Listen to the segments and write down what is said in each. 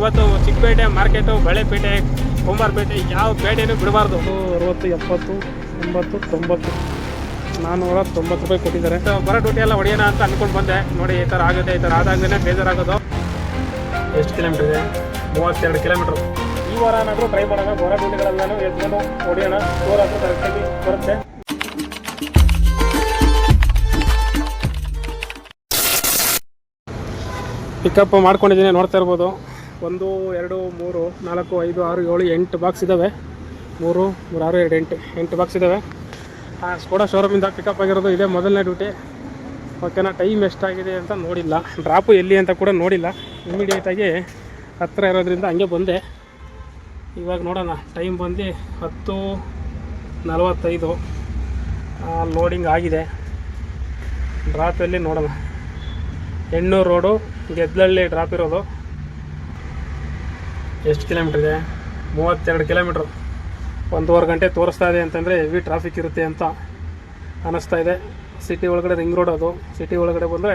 ಇವತ್ತು ಚಿಕ್ಕಪೇಟೆ ಮಾರ್ಕೆಟು ಬಳೆಪೇಟೆ ಕುಂಬಾರಪೇಟೆ ಯಾವ ಪೇಟೆನೂ ಬಿಡಬಾರ್ದು. ಅರವತ್ತು ಎಪ್ಪತ್ತು ಎಂಬತ್ತು ತೊಂಬತ್ತು ನಾನ್ನೂರ ತೊಂಬತ್ತು ರೂಪಾಯಿ ಕೊಟ್ಟಿದ್ದಾರೆ. ಬರ ಬರೋ ಡ್ಯೂಟಿ ಎಲ್ಲ ಹೊಡೆಯೋಣ ಅಂತ ಅನ್ಕೊಂಡು ಬಂದೆ. ನೋಡಿ ಈ ಥರ ಆಗುತ್ತೆ ಈ ಥರ ಆದಾಗಲೇ ಬೇಜಾರಾಗೋದು. ಎಷ್ಟು ಕಿಲೋಮೀಟರ್ ಇದೆ? ಮೂವತ್ತೆರಡು ಕಿಲೋಮೀಟ್ರ್ ಈ ವಾರ ಏನಾದರೂ ಟ್ರೈ ಮಾಡೋಣ. ಬರೋ ಡ್ಯೂಟಿಗಳೆಲ್ಲನೂ ಎತ್ಕೊಂಡು ಹೊಡೆಯೋಣ. ಸ್ಕೋರ್ ಹತ್ರ ಕರೆಕ್ಟಾಗಿ ಬರುತ್ತೆ. ಪಿಕಪ್ ಮಾಡ್ಕೊಂಡಿದ್ದೀನಿ ನೋಡ್ತಾ ಇರ್ಬೋದು. ಒಂದು, ಎರಡು, ಮೂರು, ನಾಲ್ಕು, ಐದು, ಆರು, ಏಳು, ಎಂಟು ಬಾಕ್ಸ್ ಇದ್ದಾವೆ ಮೂರು ಮೂರು, ಆರು, ಎರಡು, ಎಂಟು ಎಂಟು ಬಾಕ್ಸ್ ಇದ್ದಾವೆ ಆ ಸ್ಕೋಡಾ ಶೋರೂಮಿಂದ ಪಿಕಪ್ ಆಗಿರೋದು ಇದೇ ಮೊದಲನೇ ಡ್ಯೂಟಿ ಓಕೆನಾ ಟೈಮ್ ಎಷ್ಟಾಗಿದೆ ಅಂತ ನೋಡಿಲ್ಲ. ಡ್ರಾಪು ಎಲ್ಲಿ ಅಂತ ಕೂಡ ನೋಡಿಲ್ಲ. ಇಮಿಡಿಯೇಟಾಗಿ ಹತ್ತಿರ ಇರೋದ್ರಿಂದ ಹಂಗೆ ಬಂದೆ. ಇವಾಗ ನೋಡೋಣ ಟೈಮ್ ಬಂದು ಹತ್ತು ನಲವತ್ತೈದು. ಲೋಡಿಂಗ್ ಆಗಿದೆ. ಡ್ರಾಪ್ ಎಲ್ಲಿ ನೋಡೋಣ. ಹೆಣ್ಣೂರು ರೋಡು ಗೆದ್ಲಳ್ಳಿ ಡ್ರಾಪ್ ಇರೋದು. ಎಷ್ಟು ಕಿಲೋಮೀಟ್ರ್ ಇದೆ? ಮೂವತ್ತೆರಡು ಕಿಲೋಮೀಟ್ರ್. ಒಂದೂವರೆ ಗಂಟೆ ತೋರಿಸ್ತಾ ಇದೆ ಅಂತಂದರೆ ಹೆವಿ ಟ್ರಾಫಿಕ್ ಇರುತ್ತೆ ಅಂತ ಅನ್ನಿಸ್ತಾ ಇದೆ. ಸಿಟಿ ಒಳಗಡೆ ರಿಂಗ್ ರೋಡ್ ಅದು. ಸಿಟಿ ಒಳಗಡೆ ಬಂದರೆ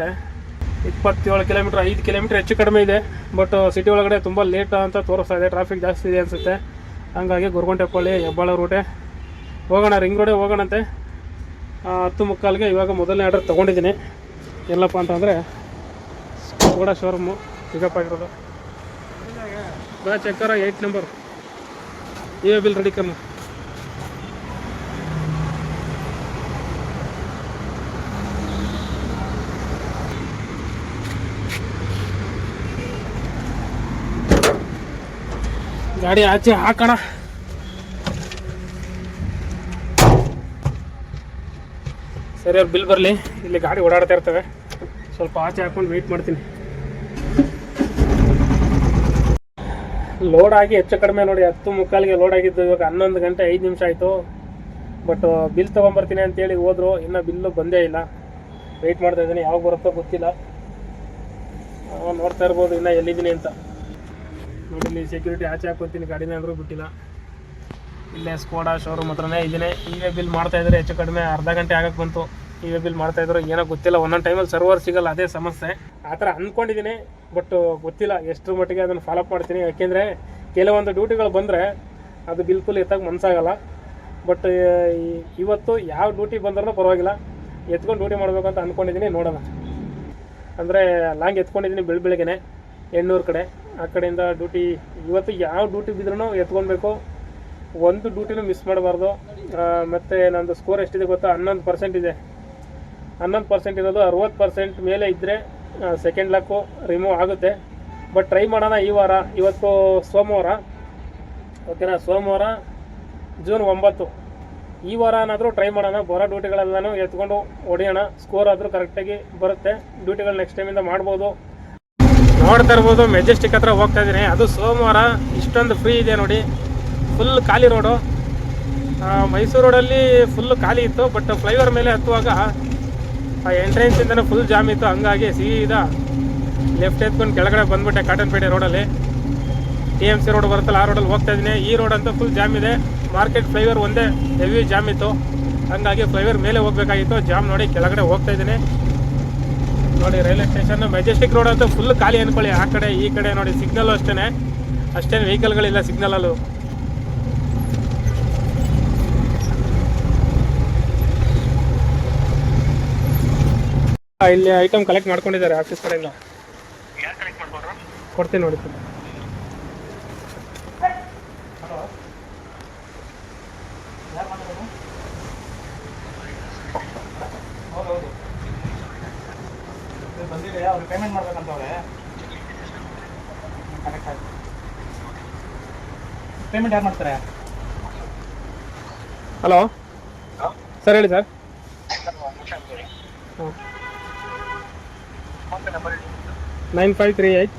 ಇಪ್ಪತ್ತೇಳು ಕಿಲೋಮೀಟ್ರ್, ಐದು ಕಿಲೋಮೀಟ್ರ್ ಹೆಚ್ಚು ಕಡಿಮೆ ಇದೆ. ಬಟ್ ಸಿಟಿ ಒಳಗಡೆ ತುಂಬ ಲೇಟ್ ಅಂತ ತೋರಿಸ್ತಾ ಇದೆ. ಟ್ರಾಫಿಕ್ ಜಾಸ್ತಿ ಇದೆ ಅನಿಸುತ್ತೆ. ಹಂಗಾಗಿ ಗುರುಗುಂಟೆಪಳ್ಳಿ ಹೆಬ್ಬಾಳ ರೂಟೆ ಹೋಗೋಣ ರಿಂಗ್ ರೋಡೇ ಹೋಗೋಣಂತೆ. ಹತ್ತು ಮುಕ್ಕಾಲಿಗೆ ಇವಾಗ ಮೊದಲನೇ ಆರ್ಡರ್ ತೊಗೊಂಡಿದ್ದೀನಿ. ಎಲ್ಲಪ್ಪ ಅಂತಂದರೆ ಕೂಡ ಶೋರೂಮು ಪಿಕಪ್ ಆಗಿರೋದು. ಬಾ ಎಕ್ಕರ ಏಯ್ಟ್ ನಂಬರ್ ಎ ಬಿಲ್ ರೆಡಿ ಕರ್ನ ಗಾಡಿ ಆಚೆ ಹಾಕೋಣ ಸರಿ ಅವ್ರು ಬಿಲ್ ಬರಲಿ, ಇಲ್ಲಿ ಗಾಡಿ ಓಡಾಡ್ತಾ ಇರ್ತವೆ. ಸ್ವಲ್ಪ ಆಚೆ ಹಾಕೊಂಡು ವೆಯ್ಟ್ ಮಾಡ್ತೀನಿ. ಲೋಡ್ ಆಗಿ ಹೆಚ್ಚು ಕಡಿಮೆ ನೋಡಿ ಹತ್ತು ಮುಕ್ಕಾಲಿಗೆ ಲೋಡ್ ಆಗಿದ್ದು ಇವಾಗ ಹನ್ನೊಂದು ಗಂಟೆ ಐದು ನಿಮಿಷ ಆಯಿತು. ಬಟ್ ಬಿಲ್ ತೊಗೊಂಬರ್ತೀನಿ ಅಂತೇಳಿ ಹೋದ್ರು. ಇನ್ನೂ ಬಿಲ್ಲು ಬಂದೇ ಇಲ್ಲ. ವೆಯ್ಟ್ ಮಾಡ್ತಾ ಇದ್ದೀನಿ. ಯಾವಾಗ ಬರುತ್ತೋ ಗೊತ್ತಿಲ್ಲ. ನೋಡ್ತಾ ಇರ್ಬೋದು ಇನ್ನೂ ಎಲ್ಲಿದ್ದೀನಿ ಅಂತ. ನೋಡಿ, ಇಲ್ಲಿ ಸೆಕ್ಯೂರಿಟಿ ಆಚೆ ಹಾಕೋತೀನಿ. ಗಾಡಿನ ಅಂದರೂ ಬಿಟ್ಟಿಲ್ಲ. ಇಲ್ಲೇ ಸ್ಕೋಡಾ ಶೋರೂಮ್ ಹತ್ರನೇ ಇದ್ದೀನಿ. ಈಗ ಬಿಲ್ ಮಾಡ್ತಾ ಇದ್ದಾರೆ ಹೆಚ್ಚು ಕಡಿಮೆ ಅರ್ಧ ಗಂಟೆ ಆಗಕ್ಕೆ ಬಂತು. ಇವೇ ಬಿಲ್ ಮಾಡ್ತಾ ಇದ್ರು, ಏನೋ ಗೊತ್ತಿಲ್ಲ. ಒಂದೊಂದು ಟೈಮಲ್ಲಿ ಸರ್ವರ್ ಸಿಗಲ್ಲ, ಅದೇ ಸಮಸ್ಯೆ. ಆ ಥರ ಅಂದ್ಕೊಂಡಿದ್ದೀನಿ ಬಟ್ ಗೊತ್ತಿಲ್ಲ. ಎಷ್ಟರ ಮಟ್ಟಿಗೆ ಅದನ್ನು ಫಾಲೋಅಪ್ ಮಾಡ್ತೀನಿ. ಯಾಕೆಂದರೆ ಕೆಲವೊಂದು ಡ್ಯೂಟಿಗಳು ಬಂದರೆ ಅದು ಬಿಲ್ಕುಲ್ ಎತ್ತಕ್ಕೆ ಮನಸ್ಸಾಗಲ್ಲ ಬಟ್ ಇವತ್ತು ಯಾವ ಡ್ಯೂಟಿ ಬಂದ್ರೂ ಪರವಾಗಿಲ್ಲ. ಎತ್ಕೊಂಡು ಡ್ಯೂಟಿ ಮಾಡಬೇಕು ಅಂತ ಅಂದ್ಕೊಂಡಿದ್ದೀನಿ ನೋಡೋಣ. ಅಂದರೆ ಲಾಂಗ್ ಎತ್ಕೊಂಡಿದ್ದೀನಿ ಬೆಳ ಬೆಳಗ್ಗೆನೆ, ಎಣ್ಣೂರು ಕಡೆ. ಆ ಕಡೆಯಿಂದ ಡ್ಯೂಟಿ ಇವತ್ತು ಯಾವ ಡ್ಯೂಟಿ ಬಿದ್ರೂ ಎತ್ಕೊಳ್ಬೇಕು ಒಂದು ಡ್ಯೂಟಿನೂ ಮಿಸ್ ಮಾಡಬಾರ್ದು. ಮತ್ತು ನಂದು ಸ್ಕೋರ್ ಎಷ್ಟಿದೆ ಗೊತ್ತಾ? ಹನ್ನೊಂದು ಪರ್ಸೆಂಟ್ ಇದೆ. ಹನ್ನೊಂದು ಪರ್ಸೆಂಟ್ ಇರೋದು, ಅರವತ್ತು ಪರ್ಸೆಂಟ್ ಮೇಲೆ ಇದ್ದರೆ ಸೆಕೆಂಡ್ ಲಾಕು ರಿಮೂವ್ ಆಗುತ್ತೆ. ಬಟ್ ಟ್ರೈ ಮಾಡೋಣ ಈ ವಾರ, ಇವತ್ತು ಸೋಮವಾರ. ಓಕೆನಾ ಸೋಮವಾರ ಜೂನ್ ಒಂಬತ್ತು. ಈ ವಾರ ಏನಾದರೂ ಟ್ರೈ ಮಾಡೋಣ, ಬರೋ ಡ್ಯೂಟಿಗಳೆಲ್ಲನೂ ಎತ್ಕೊಂಡು ಹೊಡೆಯೋಣ. ಸ್ಕೋರ್ ಆದರೂ ಕರೆಕ್ಟಾಗಿ ಬರುತ್ತೆ. ಡ್ಯೂಟಿಗಳು ನೆಕ್ಸ್ಟ್ ಟೈಮಿಂದ ಮಾಡ್ಬೋದು. ನೋಡ್ತಾ ಇರ್ಬೋದು ಮೆಜೆಸ್ಟಿಕ್ ಹತ್ರ ಹೋಗ್ತಾ ಇದ್ದೀನಿ. ಅದು ಸೋಮವಾರ, ಇಷ್ಟೊಂದು ಫ್ರೀ ಇದೆ ನೋಡಿ. ಫುಲ್ ಖಾಲಿ ರೋಡು ಮೈಸೂರು ರೋಡಲ್ಲಿ ಫುಲ್ ಖಾಲಿ ಇತ್ತು ಬಟ್ ಫ್ಲೈಓವರ್ ಮೇಲೆ ಹತ್ತುವಾಗ ಆ ಎಂಟ್ರೆನ್ಸಿಂದನೂ ಫುಲ್ ಜಾಮ್ ಇತ್ತು. ಹಂಗಾಗಿ ಸೀದಾ ಲೆಫ್ಟ್ ಎತ್ಕೊಂಡು ಕೆಳಗಡೆ ಬಂದ್ಬಿಟ್ಟೆ ಕಾಟನ್ಪೇಟೆ ರೋಡಲ್ಲಿ ಟಿ ಎಂ ಸಿ ರೋಡ್ ಬರುತ್ತಲ್ಲ, ಆ ರೋಡಲ್ಲಿ ಹೋಗ್ತಾ ಇದ್ದೀನಿ. ಈ ರೋಡ್ ಅಂತೂ ಫುಲ್ ಜಾಮ್ ಇದೆ. ಮಾರ್ಕೆಟ್ ಫ್ಲೈವರ್ ಒಂದೇ ಹೆವಿ ಜಾಮ್ ಇತ್ತು. ಹಂಗಾಗಿ ಫ್ಲೈವರ್ ಮೇಲೆ ಹೋಗಬೇಕಾಗಿತ್ತು. ಜಾಮ್ ನೋಡಿ ಕೆಳಗಡೆ ಹೋಗ್ತಾ ಇದ್ದೀನಿ. ನೋಡಿ ರೈಲ್ವೆ ಸ್ಟೇಷನ್ ಮೆಜೆಸ್ಟಿಕ್ ರೋಡ್ ಅಂತೂ ಫುಲ್ ಖಾಲಿ ಅನ್ಕೊಳ್ಳಿ. ಆ ಕಡೆ, ಈ ಕಡೆ ನೋಡಿ ಸಿಗ್ನಲ್ ಅಷ್ಟೇ ಅಷ್ಟೇನು ವೆಹಿಕಲ್ಗಳಿಲ್ಲ ಸಿಗ್ನಲಲ್ಲೂ ಇಲ್ಲಿ ಐಟಮ್ ಕಲೆಕ್ಟ್ ಮಾಡ್ಕೊಂಡಿದ್ದಾರೆ ಆಫೀಸ್ ಕಡೆಯಿಂದ. ಕೊಡ್ತೀನಿ ನೋಡಿ ಬಂದಿದೆ ಅವ್ರಿಗೆ ಪೇಮೆಂಟ್ ಮಾಡ್ಬೇಕಂತವ್ರೆ. ಕರೆಕ್ಟ್ ಆಯ್ತು. ಪೇಮೆಂಟ್ ಯಾರು ಮಾಡ್ತಾರೆ? ಹಲೋ ಸರ್ ಹೇಳಿ sir. Nine five three eight.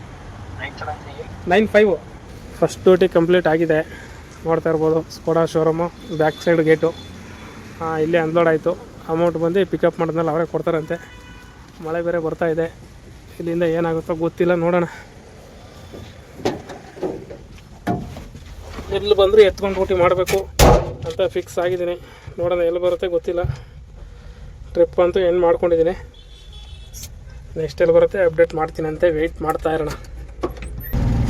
Nine five. First duty complete ಆಗಿದೆ. ನೋಡ್ತಾ ಇರ್ಬೋದು Skoda showroom back side gate ಇಲ್ಲೇ ಅನ್ಲೋಡ್ ಆಯಿತು. ಅಮೌಂಟ್ ಬಂದು ಪಿಕಪ್ ಮಾಡಿದ್ಮೇಲೆ ಅವರೇ ಕೊಡ್ತಾರಂತೆ. ಮಳೆ ಬೇರೆ ಬರ್ತಾ ಇದೆ. ಇಲ್ಲಿಂದ ಏನಾಗುತ್ತೋ ಗೊತ್ತಿಲ್ಲ, ನೋಡೋಣ. ಎಲ್ಲಿ ಬಂದರೂ ಎತ್ಕೊಂಡು ಡ್ಯೂಟಿ ಮಾಡಬೇಕು ಅಂತ ಫಿಕ್ಸ್ ಆಗಿದ್ದೀನಿ. ನೋಡೋಣ ಎಲ್ಲಿ ಬರುತ್ತೆ ಗೊತ್ತಿಲ್ಲ. ಟ್ರಿಪ್ ಅಂತೂ ಎಂಡ್ ಮಾಡ್ಕೊಂಡಿದ್ದೀನಿ. ನೆಕ್ಸ್ಟ್ ಎಲ್ಲಿ ಬರುತ್ತೆ ಅಪ್ಡೇಟ್ ಮಾಡ್ತೀನಿ ಅಂತ ವೆಯ್ಟ್ ಮಾಡ್ತಾ ಇರೋಣ.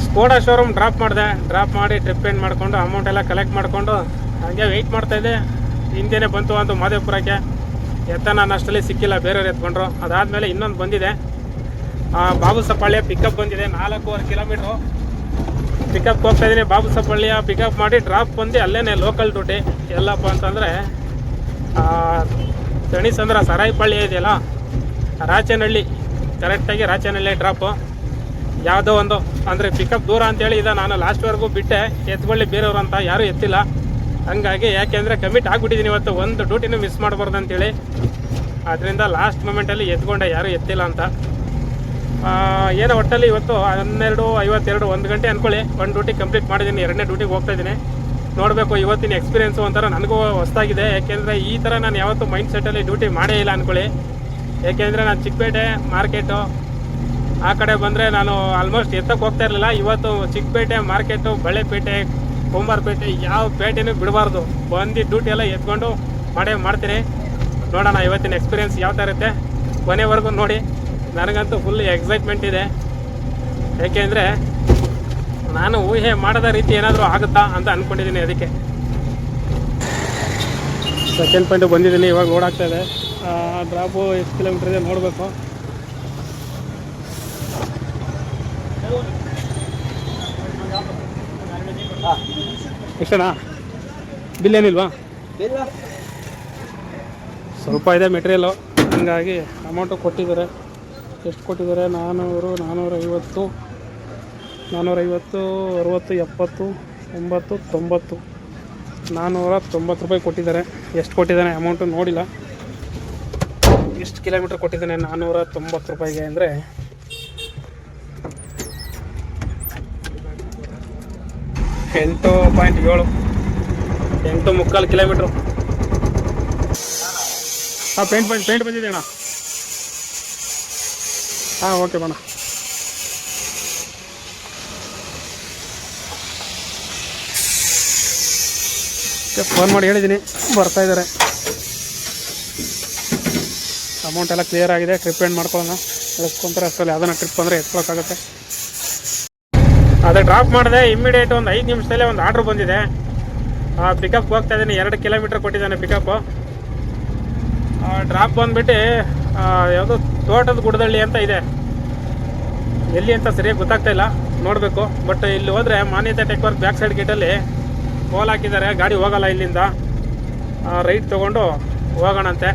ಸ್ಕೋಡ ಶೋರೂಮ್ ಡ್ರಾಪ್ ಮಾಡಿದೆ. ಡ್ರಾಪ್ ಮಾಡಿ ಟ್ರಿಪ್ ಎಂಡ್ ಮಾಡಿಕೊಂಡು ಅಮೌಂಟ್ ಎಲ್ಲ ಕಲೆಕ್ಟ್ ಮಾಡಿಕೊಂಡು, ಹಾಗೆ ವೆಯ್ಟ್ ಮಾಡ್ತಾಯಿದ್ದೆ ಹಿಂದೆನೇ ಬಂತು ಅಂತ ಮಾದೇಪುರಕ್ಕೆ ಎತ್ತ ನಾನು ಅಷ್ಟರಲ್ಲಿ ಸಿಕ್ಕಿಲ್ಲ, ಬೇರೆಯವ್ರು ಎತ್ಕೊಂಡ್ರು. ಅದಾದಮೇಲೆ ಇನ್ನೊಂದು ಬಂದಿದೆ. ಬಾಬು ಸಪ್ಪಳ್ಳಿಯ ಪಿಕಪ್ ಬಂದಿದೆ, ನಾಲ್ಕೂವರೆ ಕಿಲೋಮೀಟ್ರು ಪಿಕಪ್ ಹೋಗ್ತಾ ಇದ್ದೀನಿ, ಬಾಬು ಸಪ್ಪಳ್ಳಿಯ ಪಿಕಪ್ ಮಾಡಿ ಡ್ರಾಪ್ ಬಂದು ಅಲ್ಲೇ ಲೋಕಲ್ ಡ್ಯೂಟಿ ಎಲ್ಲಪ್ಪ ಅಂತಂದರೆ ತಣಿಸಂದ್ರ ಸರಾಯಿಪಳ್ಳಿ ಇದೆಯಲ್ಲ, ರಾಚನಹಳ್ಳಿ. ಕರೆಕ್ಟಾಗಿ ರಾಚನಲ್ಲೇ ಡ್ರಾಪು ಯಾವುದೋ ಒಂದು, ಅಂದರೆ ಪಿಕಪ್ ದೂರ ಅಂತೇಳಿ ಇದೆ ನಾನು ಲಾಸ್ಟ್ವರೆಗೂ ಬಿಟ್ಟೆ, ಎತ್ಕೊಳ್ಳಿ ಬೇರೆಯವ್ರು ಅಂತ ಯಾರೂ ಎತ್ತಿಲ್ಲ. ಹಂಗಾಗಿ ಯಾಕೆಂದರೆ ಕಮಿಟ್ ಆಗಿಬಿಟ್ಟಿದ್ದೀನಿ ಇವತ್ತು, ಒಂದು ಡ್ಯೂಟಿನೂ ಮಿಸ್ ಮಾಡಬಾರ್ದು ಅಂತೇಳಿ. ಅದರಿಂದ ಲಾಸ್ಟ್ ಮೂಮೆಂಟಲ್ಲಿ ಎತ್ಕೊಂಡೆ, ಯಾರೂ ಎತ್ತಿಲ್ಲ ಅಂತ. ಏನೋ ಒಟ್ಟಲ್ಲಿ ಇವತ್ತು ಹನ್ನೆರಡು, ಐವತ್ತೆರಡು, ಒಂದು ಗಂಟೆ ಅಂದ್ಕೊಳ್ಳಿ ಒಂದು ಡ್ಯೂಟಿ ಕಂಪ್ಲೀಟ್ ಮಾಡಿದ್ದೀನಿ ಎರಡನೇ ಡ್ಯೂಟಿಗೆ ಹೋಗ್ತಾ ಇದ್ದೀನಿ ನೋಡಬೇಕು, ಇವತ್ತಿನ ಎಕ್ಸ್ಪೀರಿಯೆನ್ಸು ಒಂಥರ ನನಗೂ ಹೊಸ್ದಾಗಿದೆ. ಯಾಕೆಂದರೆ ಈ ಥರ ನಾನು ಯಾವತ್ತೂ ಮೈಂಡ್ ಸೆಟ್ಟಲ್ಲಿ ಡ್ಯೂಟಿ ಮಾಡೇ ಇಲ್ಲ ಅಂದ್ಕೊಳ್ಳಿ ಯಾಕೆಂದರೆ ನಾನು ಚಿಕ್ಕಪೇಟೆ ಮಾರ್ಕೆಟು. ಆ ಕಡೆ ಬಂದರೆ ನಾನು ಆಲ್ಮೋಸ್ಟ್ ಎತ್ತಕ್ಕೆ ಹೋಗ್ತಾ ಇರಲಿಲ್ಲ. ಇವತ್ತು ಚಿಕ್ಕಪೇಟೆ ಮಾರ್ಕೆಟು ಬಳೆಪೇಟೆ ಕುಂಬಾರಪೇಟೆ ಯಾವ ಪೇಟೆನೂ ಬಿಡಬಾರ್ದು. ಬಂದು ಡ್ಯೂಟಿ ಎಲ್ಲ ಎತ್ಕೊಂಡು ಮಾಡೇ ಮಾಡ್ತೀನಿ. ನೋಡೋಣ ಇವತ್ತಿನ ಎಕ್ಸ್ಪೀರಿಯೆನ್ಸ್ ಯಾವ ಥರ ಇರುತ್ತೆ. ಕೊನೆವರೆಗೂ ನೋಡಿ. ನನಗಂತೂ ಫುಲ್ ಎಕ್ಸೈಟ್ಮೆಂಟ್ ಇದೆ. ಏಕೆಂದರೆ ನಾನು ಊಹೆ ಮಾಡದ ರೀತಿ ಏನಾದರೂ ಆಗುತ್ತಾ ಅಂತ ಅಂದ್ಕೊಂಡಿದ್ದೀನಿ ಅದಕ್ಕೆ. ಸೆಕೆಂಡ್ ಪಾಯಿಂಟ್ ಬಂದಿದ್ದೀನಿ, ಇವಾಗ ಓಡಾಗ್ತಾ ಇದೆ. ಡ್ರಾಪು ಎಷ್ಟು ಕಿಲೋಮೀಟರ್ ಇದೆ ನೋಡಬೇಕು. ಎಷ್ಟಣ್ಣ? ಬಿಲ್ ಏನಿಲ್ವಾ? ಸ್ವಲ್ಪ ಇದೆ ಮೆಟೀರಿಯಲು ಹಂಗಾಗಿ ಅಮೌಂಟು ಕೊಟ್ಟಿದ್ದಾರೆ. ಎಷ್ಟು ಕೊಟ್ಟಿದ್ದಾರೆ? ನಾನ್ನೂರು ನಾನ್ನೂರೈವತ್ತು ನಾನ್ನೂರೈವತ್ತು ಅರುವತ್ತು, ಎಪ್ಪತ್ತು ಒಂಬತ್ತು ತೊಂಬತ್ತು. ನಾನ್ನೂರ ತೊಂಬತ್ತು ರೂಪಾಯಿ ಕೊಟ್ಟಿದ್ದಾರೆ. ಎಷ್ಟು ಕೊಟ್ಟಿದ್ದಾನೆ ಅಮೌಂಟು ನೋಡಿಲ್ಲ. ಎಷ್ಟು ಕಿಲೋಮೀಟ್ರ್ ಕೊಟ್ಟಿದ್ದಾನೆ? ನಾನ್ನೂರ ತೊಂಬತ್ತು ರೂಪಾಯಿಗೆ ಅಂದರೆ ಎಂಟು ಪಾಯಿಂಟ್ ಏಳು, ಎಂಟು ಮುಕ್ಕಾಲು ಕಿಲೋಮೀಟ್ರು. ಹಾಂ ಪೇಂಟ್ ಬಂದು ಪೇಂಟ್ ಬಂದಿದೆ ಅಣ್ಣ. ಹಾಂ ಓಕೆ ಬಣ್ಣ. ಫೋನ್ ಮಾಡಿ ಹೇಳಿದ್ದೀನಿ ಬರ್ತಾ ಇದ್ದಾರೆ. ಅಮೌಂಟ್ ಎಲ್ಲ ಕ್ಲಿಯರ್ ಆಗಿದೆ ಟ್ರಿಪ್ ಎಂಡ್ ಮಾಡ್ಕೊಳ್ಳೋಣ. ಎಳ್ಸ್ಕೊಂತಾರೆ ಅಷ್ಟರಲ್ಲಿ ಯಾವ್ದಾನ ಟ್ರಿಪ್ ಅಂದರೆ ಎತ್ಕೊಳಕ್ಕಾಗುತ್ತೆ. ಅದೇ ಡ್ರಾಪ್ ಮಾಡಿದೆ ಇಮ್ಮಿಡಿಯೇಟ್ ಒಂದು ಐದು ನಿಮಿಷದಲ್ಲೇ ಒಂದು ಆರ್ಡ್ರ್ ಬಂದಿದೆ. ಪಿಕಪ್ ಹೋಗ್ತಾ ಇದ್ದೀನಿ, ಎರಡು ಕಿಲೋಮೀಟ್ರ್ ಕೊಟ್ಟಿದ್ದಾನೆ ಪಿಕಪ್ಪು ಡ್ರಾಪ್ ಬಂದುಬಿಟ್ಟು ಯಾವುದು ತೋಟದ ಗುಡದಳ್ಳಿ ಅಂತ ಇದೆ. ಎಲ್ಲಿ ಅಂತ ಸರಿಯಾಗಿ ಗೊತ್ತಾಗ್ತಾ ಇಲ್ಲ, ನೋಡಬೇಕು. ಬಟ್ ಇಲ್ಲಿ ಹೋದರೆ Manyata tech park back side ಗೇಟಲ್ಲಿ pole ಹಾಕಿದ್ದಾರೆ, ಗಾಡಿ ಹೋಗಲ್ಲ ಇಲ್ಲಿಂದ. ರೈಟ್ ತೊಗೊಂಡು ಹೋಗೋಣಂತೆ.